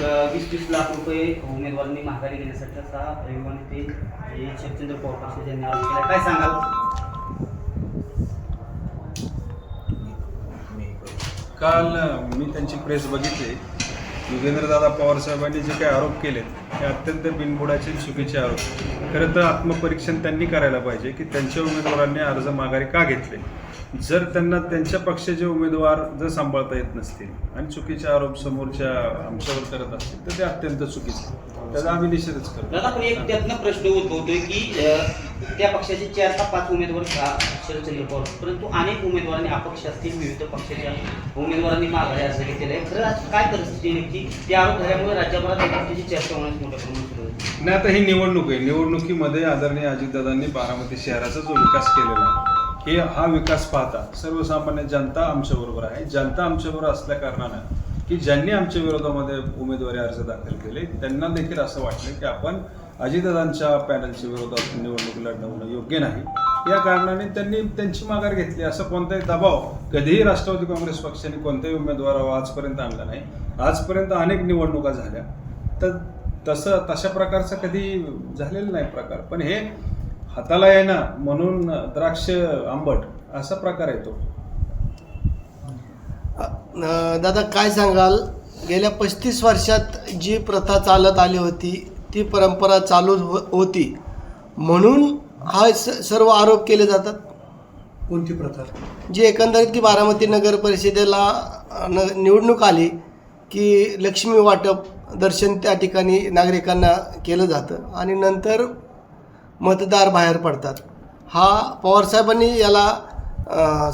वीस वीस लाख रुपये उमेदवारांनी माघारी घेण्यासाठी असा रविवारी ते हे शिवचंद्र पवार पक्ष यांनी आरोप केला काय सांगाल? काल मी त्यांची प्रेस बघितली. योगेंद्रदादा पवार साहेबांनी जे काही आरोप केलेत ते अत्यंत बिनबुडाचे चुकीचे आरोप. खरं तर आत्मपरीक्षण त्यांनी करायला पाहिजे की त्यांच्या उमेदवारांनी अर्ज माघारी का घेतले? जर त्यांना त्यांच्या पक्षाचे उमेदवार जर सांभाळता येत नसतील आणि चुकीचे आरोप समोरच्या आमच्यावर करत असतील तर ते अत्यंत चुकीचे त्याचा आम्ही निषेधच करतो. दादा पण एक त्यातनं प्रश्न उद्भवतोय की त्या पक्षाचे चार का पाच उमेदवार शरदचंद्र पवार? परंतु अनेक उमेदवारांनी अपक्ष असतील विविध पक्षाच्या उमेदवारांनी माघारी अर्ज घेतलेला आहे. खरं आज काय परिस्थिती नक्की ते आरोप झाल्यामुळे राज्यभरात या पक्षाची चर्चा होण्यास मोठ्या प्रमाणात सुरू नाही आता ही निवडणूक आहे. निवडणुकीमध्ये आदरणीय अजितदादांनी बारामती शहराचा जो विकास केलेला आहे हे हा विकास पाहता सर्वसामान्य जनता आमच्याबरोबर आहे. जनता आमच्याबरोबर असल्या कारणानं की ज्यांनी आमच्या विरोधामध्ये उमेदवारी अर्ज दाखल केले त्यांना देखील असं वाटलं की आपण अजितदादांच्या पॅनलच्या विरोधात निवडणूक लढवणं योग्य नाही. या कारणाने त्यांनी त्यांची माघार घेतली. असं कोणताही दबाव कधीही राष्ट्रवादी काँग्रेस पक्षाने कोणत्याही उमेदवारावर आजपर्यंत आणला नाही. आजपर्यंत अनेक निवडणुका झाल्या. तर तसं तशा प्रकारचा कधी झालेला नाही प्रकार. पण हे हाताला येणं म्हणून द्राक्ष आंबट असा प्रकार आहे तो. अ, दादा काय सांगाल? गेल्या पस्तीस वर्षात जी प्रथा चालत आली होती ती परंपरा चालू हो- होती. म्हणून हा स- सर्व आरोप केले जातात? कोणती प्रथा? जी एकंदरीत की बारामती नगर परिषदेला न निवडणूक आली की लक्ष्मी वाटप दर्शन त्या ठिकाणी नागरिकांना केलं जातं. आणि नंतर मतदार बाहेर पडतात. हा पवारसाहेबांनी याला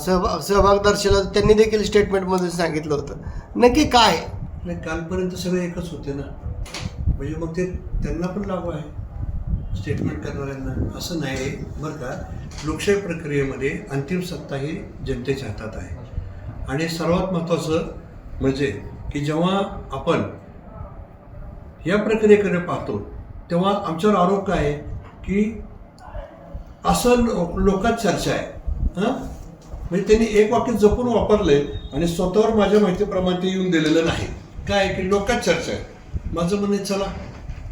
सहभाग सहभाग दर्शवला त्यांनी देखील स्टेटमेंटमधून सांगितलं होतं. नक्की काय? नाही कालपर्यंत सगळे एकच होते ना. म्हणजे मग ते त्यांना पण लागू आहे स्टेटमेंट करणाऱ्यांना. असं नाही बरं का. लोकशाही प्रक्रियेमध्ये अंतिम सत्ता ही जनतेच्या हातात आहे. आणि सर्वात महत्त्वाचं म्हणजे की जेव्हा आपण या प्रक्रियेकडे पाहतो तेव्हा आमच्यावर आरोप काय आहे? की असं लोकात चर्चा आहे. हां? म्हणजे त्यांनी एक वाक्य जपून वापरलंय आणि स्वतःवर माझ्या माहितीप्रमाणे ते येऊन दिलेलं नाही. काय आहे की लोकात चर्चा आहे. माझं म्हणणं आहे, चला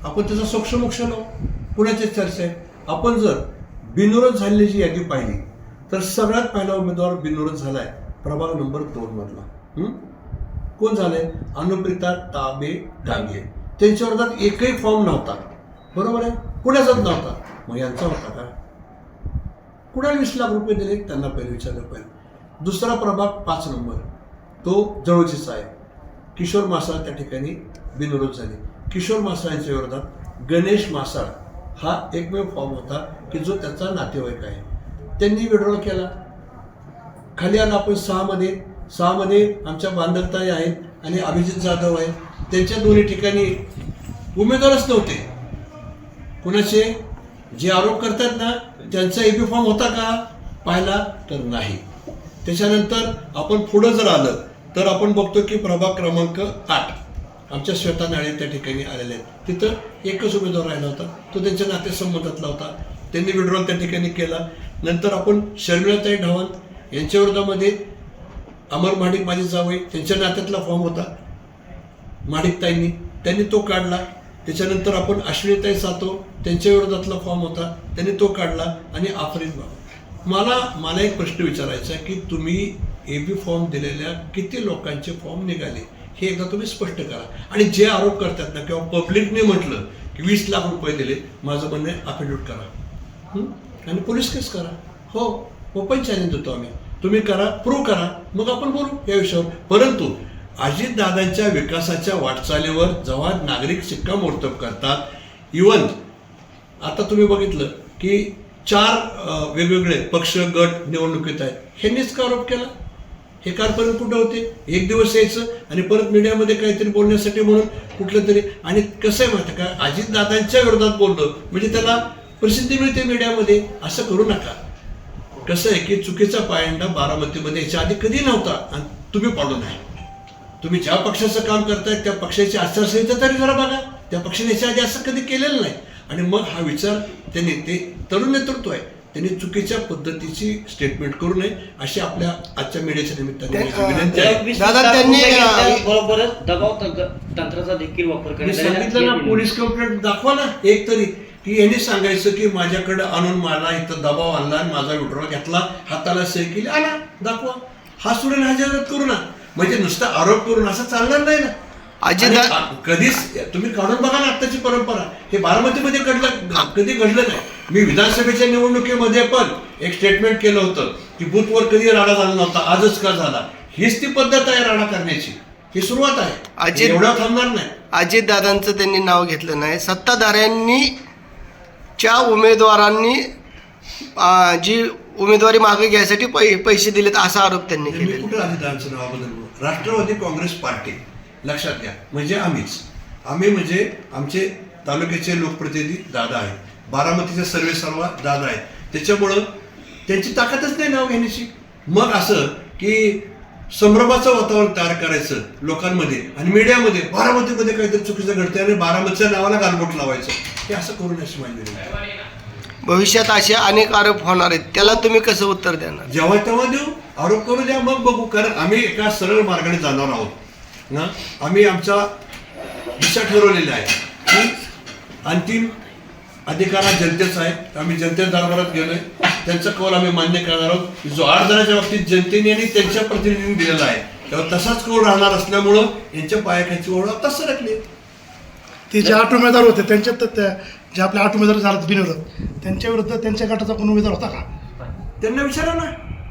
आपण त्याचा सोक्षमोक्ष लावू. कुणाची चर्चा आहे? आपण जर बिनविरोध झालेली जी यादी पाहिली तर सगळ्यात पहिला उमेदवार बिनविरोध झालाय. प्रभाग नंबर दोन मधला. कोण झाले अनुप्रिता ताबे डांगे. त्यांच्या वर्गात एकही फॉर्म नव्हता. बरोबर आहे? कुणाचाच नव्हता. मग यांचा होता का? कुणाला वीस लाख रुपये दिले? त्यांना पहिले विचारलं पाहिजे. दुसरा प्रभाग पाच नंबर. तो जवळचीचा आहे किशोर मासाळ त्या ठिकाणी बिनविरोध झाले. किशोर मासाळ यांच्या विरोधात गणेश मासाळ हा एकमेव फॉर्म होता की जो त्याचा नातेवाईक आहे. त्यांनी विड्रॉल केला. खाली आला आपण सहामध्ये सहामध्ये आमच्या बांधवताई आहेत आणि अभिजित जाधव आहेत. त्यांच्या दोन्ही ठिकाणी उमेदवारच नव्हते. कुणाचे? जे आरोप करतात ना त्यांचा एबी फॉर्म होता का? पाहिला तर नाही. त्याच्यानंतर आपण पुढं जर आलं तर आपण बघतो की प्रभाग क्रमांक आठ आमच्या श्वेता नाळे त्या ठिकाणी आलेले आहेत. तिथं एकच उमेदवार राहिला होता. तो त्यांच्या नातेसंबंधातला होता. त्यांनी विड्रॉल त्या ठिकाणी केला. नंतर आपण शर्मिळाताई ढवाण यांच्या विरोधामध्ये अमर माडिक माझे जावई त्यांच्या नात्यातला फॉर्म होता. माडिकताईंनी त्यांनी तो काढला. त्याच्यानंतर आपण अश्विनीताई सातो त्यांच्या विरोधातला फॉर्म होता त्यांनी तो काढला आणि आफरीन बाबा. मला मला एक प्रश्न विचारायचा आहे की तुम्ही ए बी फॉर्म दिलेल्या किती लोकांचे फॉर्म निघाले? हे एकदा तुम्ही स्पष्ट करा. आणि जे आरोप करतात ना किंवा पब्लिकने म्हटलं की वीस लाख रुपये दिले माझं म्हणणं आहे अफिडेविट करा. आणि पोलीस केस करा. हो ओपन चॅलेंज देतो आम्ही. तुम्ही करा प्रूव्ह करा. मग आपण बोलू या विषयावर. परंतु अजितदादांच्या विकासाच्या वाटचालीवर जेव्हा नागरिक शिक्कामोर्तब करतात. इवन आता तुम्ही बघितलं की चार वेगवेगळे पक्ष गट निवडणुकीत आहेत. ह्यांनीच का आरोप केला. हे कारपर्यंत कुठं होते? एक दिवस यायचं आणि परत मीडियामध्ये काहीतरी बोलण्यासाठी म्हणून कुठलं तरी. आणि कसं आहे माहिती का? अजितदादांच्या विरोधात बोललं म्हणजे त्याला प्रसिद्धी मिळते मीडियामध्ये असं करू नका. कसं आहे की चुकीचा पायंडा बारामतीमध्ये याच्या आधी कधी नव्हता आणि तुम्ही पाडून आहे तुम्ही ज्या पक्षाचं काम करताय त्या पक्षाची आचारसंहिता तरी जरा बघा. त्या पक्षाने याच्या आधी असं कधी केलेलं नाही. आणि मग हा विचार त्यांनी ते तरुण नेतृत्व आहे. त्यांनी चुकीच्या पद्धतीची स्टेटमेंट करू नये अशी आपल्या आजच्या मीडियाच्या निमित्ताने बरोबरच दबाव तंत्र- तंत्राचा देखील वापर सांगितलं ना. पोलीस कंप्लेंट दाखवा ना. एक तरी. की यांनी सांगायचं की माझ्याकडे आणून मला इथं दबाव आणला आणि माझा विड्रॉल घेतला हाताला सही केली आला दाखवा. हा स्टुडंट हजरत करू ना. म्हणजे नुसता आरोप करून असं चालणार नाही ना. अजित आणि दा- आ- कधीच तुम्ही काढून बघा ना आत्ताची परंपरा. हे बारामतीमध्ये घडलं कधी घडलं नाही. मी विधानसभेच्या निवडणुकीमध्ये पण एक स्टेटमेंट केलं होतं की बूथवर कधी राडा झाला नव्हता आजच का झाला? हीच ती पद्धत आहे राडा करण्याची. ही सुरुवात आहे. अजित- एवढा थांबणार नाही. अजितदादांचं त्यांनी नाव घेतलं नाही. सत्ताधाऱ्यांनी च्या उमेदवारांनी जी उमेदवारी मागे घ्यायसाठी पै पैसे दिलेत असा आरोप त्यांनी मी केलेला कुठं अजितदादांचं नावाबद्दल बोलू राष्ट्रवादी काँग्रेस पार्टी. लक्षात घ्या. म्हणजे आम्हीच. आम्ही म्हणजे आमचे तालुक्याचे लोकप्रतिनिधी दादा आहेत. बारामतीचे सर्वे सर्व दादा आहेत. त्याच्यामुळं त्यांची ताकदच नाही नाव घेण्याची. मग असं की संभ्रमाचं वातावरण तयार करायचं लोकांमध्ये आणि मीडियामध्ये बारामतीमध्ये काहीतरी चुकीचं घडतंय आणि बारामतीच्या नावाला गालबोट लावायचं. हे असं करू नये अशी आहे. भविष्यात असे अनेक आरोप होणार आहेत. त्याला तुम्ही कसं उत्तर देणार? जेव्हा तेव्हा देऊ. आरोप करू द्या मग बघू. कारण आम्ही एका सरळ मार्गाने जाणार आहोत. ना? आम्ही आमचा दिशा ठरवलेला आहे. की अंतिम अधिकार हा जनतेचा आहे. आम्ही जनते दरबारात गेलोय. त्यांचा कौल आम्ही मान्य करणार आहोत. जो आठ जणांच्या बाबतीत जनतेने आणि त्यांच्या प्रतिनिधींनी दिलेला आहे. तेव्हा तसाच कौल राहणार असल्यामुळं यांच्या पायाखाची ओढ आता सरकली ते जे आठ उमेदवार होते त्यांच्यात तर त्या जे आपले आठ उमेदवार झाले बिनविरोध त्यांच्या विरुद्ध त्यांच्या गटाचा कोण उमेदवार होता का? त्यांना विचारा ना.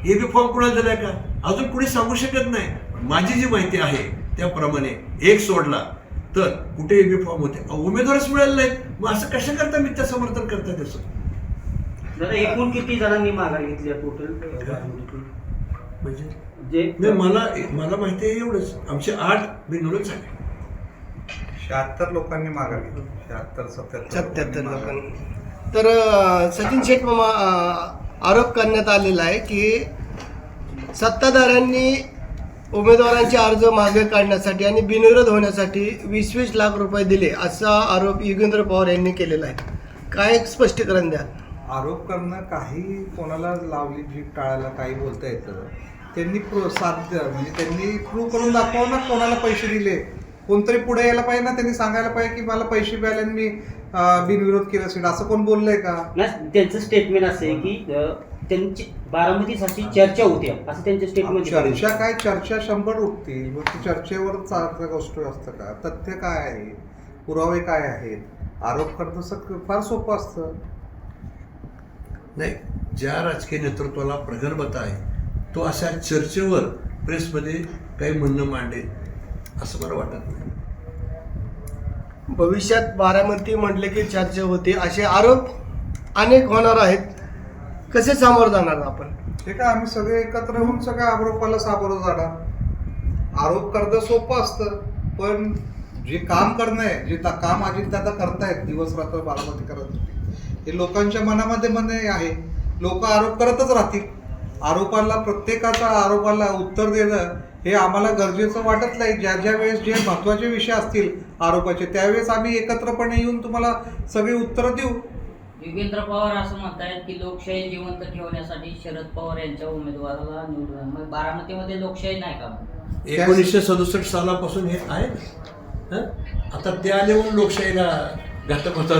ए बी फॉर्म कुणाला दिलाय का? अजून कुणी सांगू शकत नाही. माझी जी माहिती आहे त्याप्रमाणे एक सोडला तर कुठे ए बी फॉर्म होते? उमेदवारच मिळाले नाहीत. मग असं कशा करता मिथ्या समर्थन करता त्याचं? दादा एकूण किती जणांनी माघार घेतली टोटल म्हणजे? जे नाही मला मला माहिती आहे एवढंच. आमचे आठ बिनोडच झाले. शहात्तर लोकांनी माघार शहात्तर सत्याहत्तर सत्याहत्तर लोकांनी तर सचिन शेठ मामा आरोप करण्यात आलेला आहे की सत्ताधाऱ्यांनी उमेदवारांचे अर्ज मागे काढण्यासाठी आणि बिनविरोध होण्यासाठी वीस वीस लाख रुपये दिले असा आरोप युगेंद्र पवार यांनी केलेला आहे. काय स्पष्टीकरण द्या आरोप करणं काही कोणाला लावली जीप टाळायला काही बोलता येतं. त्यांनी प्रो साध्य म्हणजे त्यांनी प्रूव्ह करून दाखवा ना कोणाला पैसे दिले? कोणतरी पुढे यायला पाहिजे ना त्यांनी सांगायला पाहिजे की मला पैसे मिळाले आणि मी अं, बिनविरोध केलं असेल असं कोण बोललंय का? नाही, त्यांचं स्टेटमेंट असं आहे की अं, त्यांची बारामतीसाठी चर्चा होती. असं त्यांच्या स्टेटमेंट चर्चा काय? चर्चा शंभर उठतील मग ती चर्चेवर चालतं गोष्ट असतं का? तथ्य काय आहे? पुरावे काय आहेत? आरोप करणं सग फार सोपं असतं. नाही ज्या राजकीय नेतृत्वाला प्रगल्भता आहे तो अशा चर्चेवर प्रेसमध्ये काही म्हणणं मांडेल. असं मला वाटत नाही. भविष्यात बारामती म्हटले की चर्चा होते असे आरोप अनेक होणार आहेत. कसे सामोरं जाणार आपण? हे काय आम्ही सगळे एकत्र होऊन सगळ्या आरोपाला सामोरं जाणार. आरोप करणं सोपं असतं पण जे काम करणं आहे जे ता- काम अजितदादा करतायत दिवस रात्र बारामती करत हे लोकांच्या मनामध्ये मध्ये आहे. लोक आरोप करतच राहतील. आरोपाला प्रत्येकाचा आरोपाला उत्तर देणं हे आम्हाला गरजेचं वाटत नाही. ज्या ज्या वेळेस जे महत्त्वाचे विषय असतील आरोपाचे त्यावेळेस आम्ही एकत्रपणे येऊन तुम्हाला सगळी उत्तरं देऊ. योगेंद्र पवार असं म्हणतायत की लोकशाही जिवंत ठेवण्यासाठी शरद पवार यांच्या उमेदवाराला निवडून मग बारामतीमध्ये लोकशाही नाही का? एकोणीसशे सदुसष्ट सालापासून हे आहे. हं? आता ते आले म्हणून लोकशाहीला घातक होता